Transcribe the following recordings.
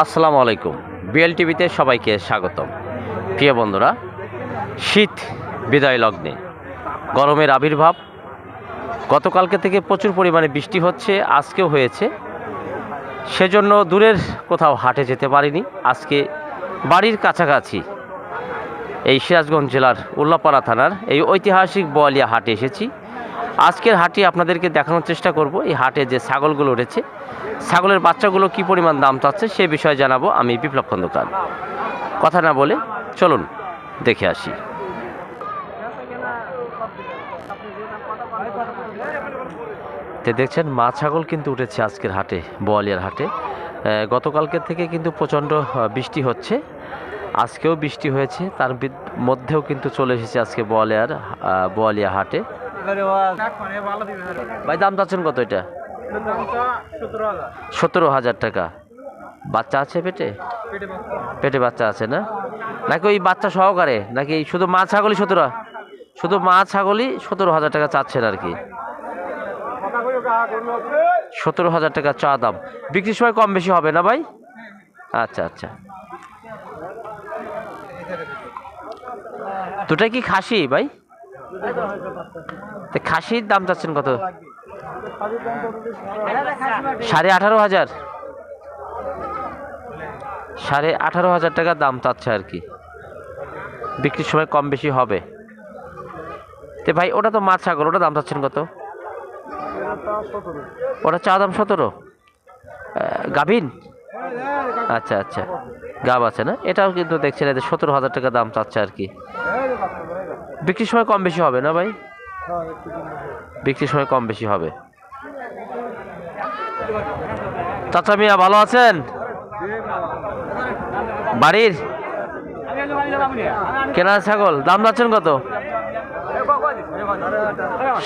আসসালামু আলাইকুম। বিএল টিভিতে সবাইকে স্বাগতম। প্রিয় বন্ধুরা, শীত বিদায় লগ্নে। গরমের আবির্ভাব। গতকালকে থেকে প্রচুর পরিমাণে বৃষ্টি হচ্ছে, আজকেও হয়েছে। সেজন্য দূরের কোথাও হাটে যেতে পারিনি। আজকে বাড়ির কাছাকাছি এই সিরাজগঞ্জ জেলার উল্লাপাড়া থানার এই ঐতিহাসিক বোয়ালিয়া হাটে এসেছি। আজকের হাটে আপনাদেরকে দেখানোর চেষ্টা করব। এই হাটে যে ছাগলগুলো উঠেছে ছাগলের বাচ্চাগুলো কি পরিমাণ দাম চাচ্ছে সে বিষয়ে জানাব আমি বিপ্লব খন্দকার। কথা না বলে চলুন দেখে আসি। তো দেখছেন মা ছাগল কিন্তু উঠেছে আজকের হাটে বোয়ালিয়ার হাটে। আহ, গতকালকের থেকে কিন্তু প্রচণ্ড বৃষ্টি হচ্ছে। আজকেও বৃষ্টি হয়েছে তার মধ্যেও কিন্তু চলে এসেছে আজকে বোয়ালিয়ার বোয়ালিয়া হাটে। ভাই দাম চাচ্ছেন কত এটা? সতেরো হাজার টাকা। বাচ্চা আছে পেটে? পেটে বাচ্চা আছে না? নাকি ওই বাচ্চা সহকারে? নাকি শুধু মা ছাগলই সতেরো শুধু মা ছাগলই সতেরো হাজার টাকা চাচ্ছেন আর কি? সতেরো হাজার টাকা চা দাম। বিক্রির সময় কম বেশি হবে না ভাই? আচ্ছা আচ্ছা। দুটাই কি খাসি ভাই? খাসির দাম চাচ্ছেন কত? সাড়ে আঠারো হাজার। সাড়ে আঠারো হাজার টাকা দাম চাচ্ছে আর কি। বিক্রির সময় কম বেশি হবে। তে ভাই, ওটা তো মাছ ছাগল, ওটা দাম চাচ্ছেন কত? ওটা চা দাম সতেরো। গাভিন? আচ্ছা আচ্ছা। গাব আছে না? এটাও কিন্তু দেখছেন এদের সতেরো হাজার টাকা দাম চাচ্ছে আর কি। বিক্রির সময় কম বেশি হবে না ভাই? বিক্রির সময় কম বেশি হবে। চাচা মিয়া, ভালো আছেন? বাড়ির? কেনা ছাগল, দাম যাচ্ছেন কত?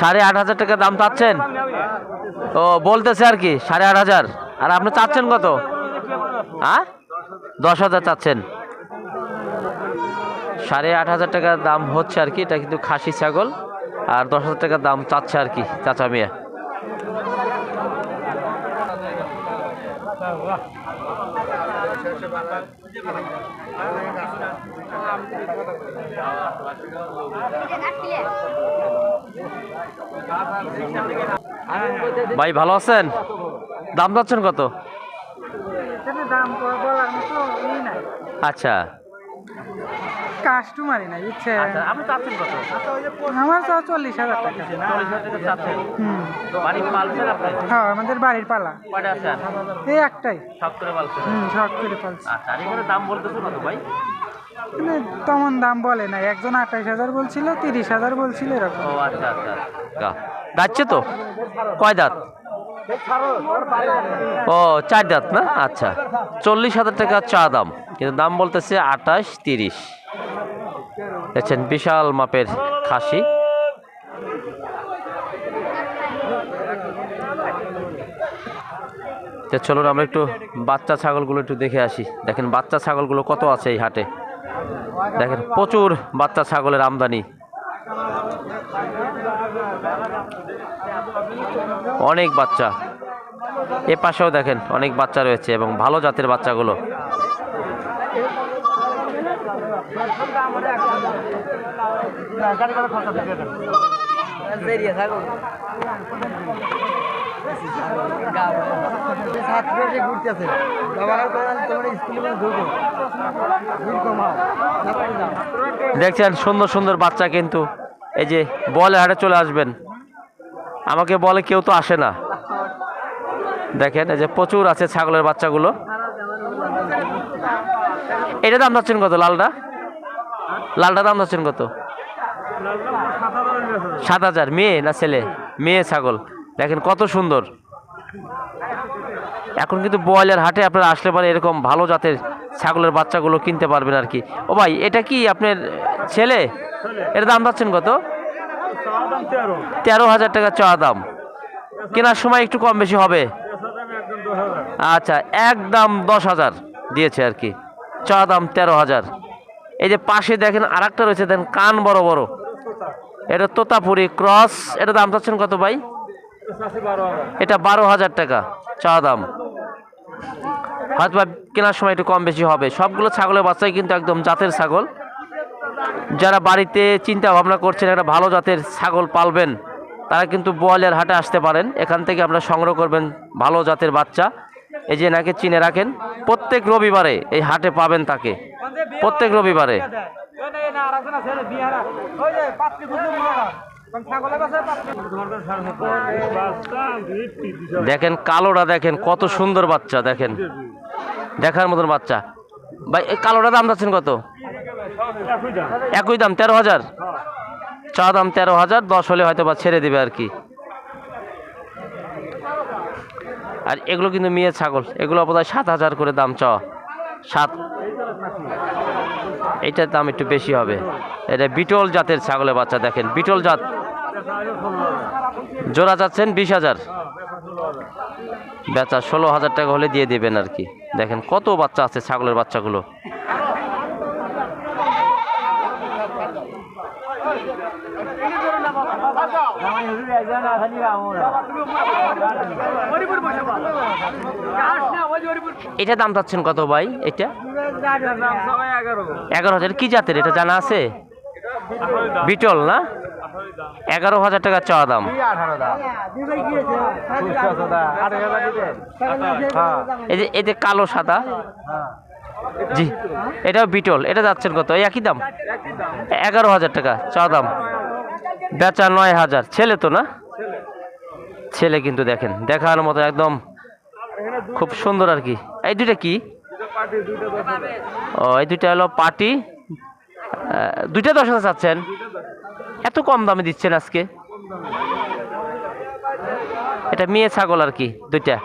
সাড়ে আট হাজার টাকা দাম চাচ্ছেন? ও, বলতেছে আর কি, সাড়ে আট হাজার। আর আপনি চাচ্ছেন কত? হ্যাঁ? দশ হাজার চাচ্ছেন। সাড়ে আট হাজার টাকা দাম হচ্ছে আর কি, এটা কিন্তু খাসি ছাগল। আর দশ হাজার টাকা দাম চাচ্ছে আর কি চাচা মিয়া। ভাই ভালো আছেন? দাম যাচ্ছেন কত? আচ্ছা। কাস্টমারই নাই আপনি চাচ্ছেন কত? আমার তো চল্লিশ হাজার টাকা। চল্লিশ হাজার টাকা চাচ্ছেন? হুম। বাড়ি পালছেন আপনি হ্যাঁ আমাদের বাড়ির পালা। কয়টা এই একটাই। সব করে পালছেন হুম শখ করে পালছি। আচ্ছা আর এখানে দাম বলতেছে কত ভাই? মানে তেমন দাম বলে না একজন আঠাইশ হাজার বলছিল তিরিশ হাজার বলছিল এরকম। ও আচ্ছা আচ্ছা। যাচ্ছে তো? কয় দাঁত? ও, চার দাঁত না? আচ্ছা। চল্লিশ হাজার টাকা চা দাম। কিন্তু দাম বলতেছে আঠাশ, তিরিশ। দেখছেন, বিশাল মাপের খাসি। তো চলুন, আমরা একটু বাচ্চা ছাগলগুলো একটু দেখে আসি। দেখেন, বাচ্চা ছাগলগুলো কত আছে এই হাটে? দেখেন, প্রচুর বাচ্চা ছাগলের আমদানি। অনেক বাচ্চা। এ পাশেও দেখেন অনেক বাচ্চা রয়েছে এবং ভালো জাতের বাচ্চাগুলো। দেখছেন সুন্দর সুন্দর বাচ্চা কিন্তু এই যে বলে হাটে চলে আসবেন। আমাকে বলে কেউ তো আসে না। দেখেন, এই যে প্রচুর আছে ছাগলের বাচ্চাগুলো। এটা দাম যাচ্ছেন কত? লালটা? লালটা দাম যাচ্ছেন কত? সাত হাজার। মেয়ে না ছেলে? মেয়ে ছাগল। দেখেন কত সুন্দর। এখন কিন্তু ব্রয়লার হাটে আপনারা আসলে পারে এরকম ভালো জাতের ছাগলের বাচ্চাগুলো কিনতে পারবেন আর কি। ও ভাই, এটা কি আপনার ছেলে? এর দাম যাচ্ছেন কত? তেরো। হাজার টাকা চাওয়া দাম। কেনার সময় একটু কম বেশি হবে? আচ্ছা একদম দশ হাজার দিয়েছে আর কি। চা দাম তেরো হাজার। এই যে পাশে দেখেন আর একটা রয়েছে, দেখেন কান বড় বড়। এটা তোতাপুরি ক্রস। এটা দাম চাচ্ছেন কত ভাই? এটা বারো হাজার টাকা চা দাম। হয়তো কেনার সময় একটু কম বেশি হবে। সবগুলো ছাগলের বাচ্চাই কিন্তু একদম জাতের ছাগল। যারা বাড়িতে চিন্তা ভাবনা করছেন একটা ভালো জাতের ছাগল পালবেন, তারা কিন্তু বোয়ালিয়ার হাটে আসতে পারেন। এখান থেকে আপনারা সংগ্রহ করবেন ভালো জাতের বাচ্চা। এই যে নাকে চিনে রাখেন, প্রত্যেক রবিবারে এই হাটে পাবেন তাকে। প্রত্যেক রবিবারে। দেখেন, কালোটা দেখেন, কত সুন্দর বাচ্চা, দেখেন। দেখার মতন বাচ্চা। ভাই, এই কালোটা দাম যাচ্ছেন কত? একই দাম, তেরো হাজার? চা দাম তেরো হাজার, দশ হলে হয়তো বা ছেড়ে দেবে আর কি। আর এগুলো কিন্তু মেয়ে ছাগল, এগুলো বোধ হয় সাত হাজার করে দাম চ। সাত। এইটার দাম একটু বেশি হবে। এটা বিটল জাতের ছাগলের বাচ্চা, দেখেন, বিটল জাত। জোড়া যাচ্ছেন বিশ হাজার। বেচা ষোলো হাজার টাকা হলে দিয়ে দেবেন আর কি। দেখেন কত বাচ্চা আছে ছাগলের বাচ্চাগুলো। এটা দাম চাচ্ছেন কত ভাই? এটা? এগারো হাজার। কি জাতের? এটা জানা আছে? বিটল না? এগারো হাজার টাকা চাওয়া দাম। এই যে যে কালো সাদা। জি, এটাও বিটল। এটা যাচ্ছেন কত? একই দাম? এগারো হাজার টাকা চাওয়া দাম। বেচা নয় হাজার। ছেলে তো না? ছেলে কিন্তু দেখেন, দেখার মতো একদম খুব সুন্দর আর কি। এই দুইটা কি? ও, এই দুইটা হলো পাটি দুইটা দশ হাজার চাচ্ছেন? এত কম দামে দিচ্ছেন আজকে? এটা মেয়ে ছাগল আর কি, দুইটা।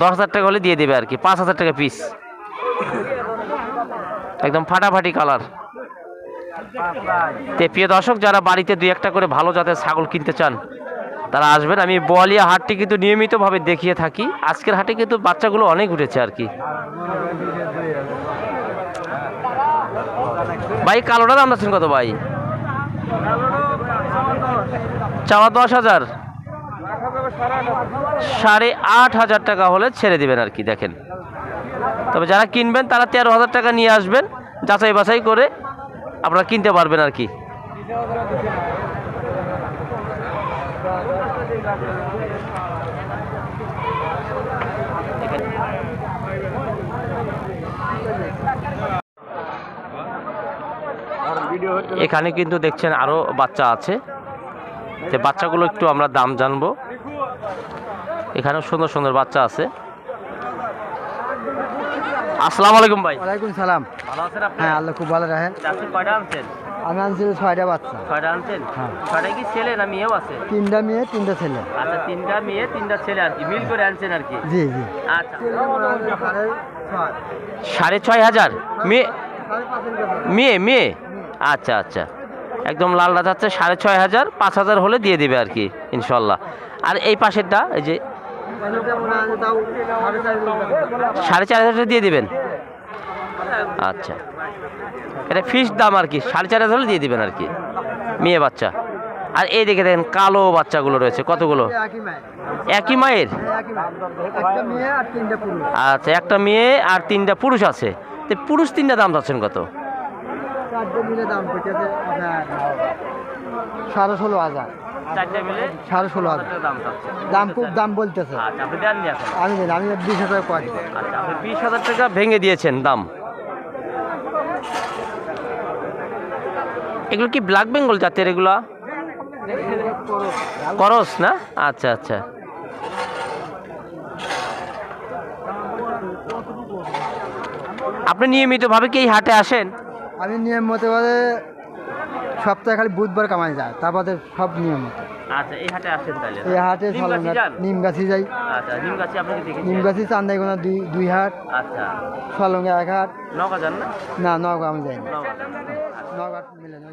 দশ হাজার টাকা হলে দিয়ে দেবে আর কি, পাঁচ হাজার টাকা পিস একদম ফাটাফাটি কালার তে প্রিয় দর্শক, যারা বাড়িতে দুই একটা করে ভালো জাতের ছাগল কিনতে চান, তারা আসবেন। আমি বোয়ালিয়া হাটটি কিন্তু নিয়মিতভাবে দেখিয়ে থাকি। আজকের হাটে কিন্তু বাচ্চাগুলো অনেক উঠেছে আর কি। ভাই, কালোটা দাম আছেন কত ভাই? চাওয়া দশ হাজার। সাড়ে আট হাজার টাকা হলে ছেড়ে দিবেন আর কি, দেখেন। তবে যারা কিনবেন, তারা তেরো হাজার টাকা নিয়ে আসবেন যাচাই বাছাই করে আপনারা কিনতে পারবেন আর কি। এখানে কিন্তু দেখছেন আরও বাচ্চা আছে। বাচ্চাগুলো একটু আমরা দাম জানব। এখানেও সুন্দর সুন্দর বাচ্চা আছে। আসসালামু আলাইকুম ভাই। ওয়ালাইকুম সালাম। ভালো আছেন আপনি? হ্যাঁ আল্লাহ খুব ভালো রাখেন। চাষি কয়টা আনছেন? আমি আনছি ছয়টা বাচ্চা। ছয়টা আনছেন? হ্যাঁ। ছয়টা কি ছেলে না মেয়েও আছে? তিনটা মেয়ে তিনটা ছেলে। আচ্ছা তিনটা মেয়ে তিনটা ছেলে আর কি। মিল করে আনছেন আর কি? জি জি। আচ্ছা। সাড়ে ছয় হাজার? মেয়ে? মেয়ে মেয়ে? আচ্ছা আচ্ছা। একদম লাল রাত হচ্ছে সাড়ে ছয় হাজার পাঁচ হাজার হলে দিয়ে দিবে আর কি ইনশাল্লাহ। আর এই পাশেরটা এই যে সাড়ে চার হাজার দিয়ে দিবেন? আচ্ছা। এটা ফিক্স দাম আর কি, সাড়ে চার হাজার দিয়ে দিবেন আর কি, মেয়ে বাচ্চা। আর এই দেখে দেখেন কালো বাচ্চাগুলো রয়েছে, কতগুলো? একই মায়ের? আচ্ছা একটা মেয়ে আর তিনটা পুরুষ আছে। তো পুরুষ তিনটা দাম চাচ্ছেন কত? সাড়ে ষোলো হাজার। চারটে মিলে সাড়ে ষোলো হাজার। দাম চাচ্ছে দাম খুব দাম বলতেছে। আচ্ছা আপনি দেননি এখন? আমি জানি আমি বিশ হাজার করি আচ্ছা আপনি বিশ হাজার টাকা ভেঙে দিয়েছেন দাম। এগুলো কি ব্ল্যাক বেঙ্গল জাতের এগুলা? করস না? আচ্ছা আচ্ছা। আপনি নিয়মিতভাবে কি হাটে আসেন? আমি নিয়মিত ভাবে সপ্তাহে খালি বুধবার কামাই যায় তারপরে সব নিয়ম। আচ্ছা এই হাটে আসেন তাহলে এই হাটে নিমগাছি যাই। আচ্ছা নিমগাছি আপনাকে দেখেছি নিমগাছি চান্দাইগোনা দুই দুই হাট আচ্ছা। সলঙ্গা এক হাট। নগা যান না? না নগাঁও আমি যাই না। নগা মিলে না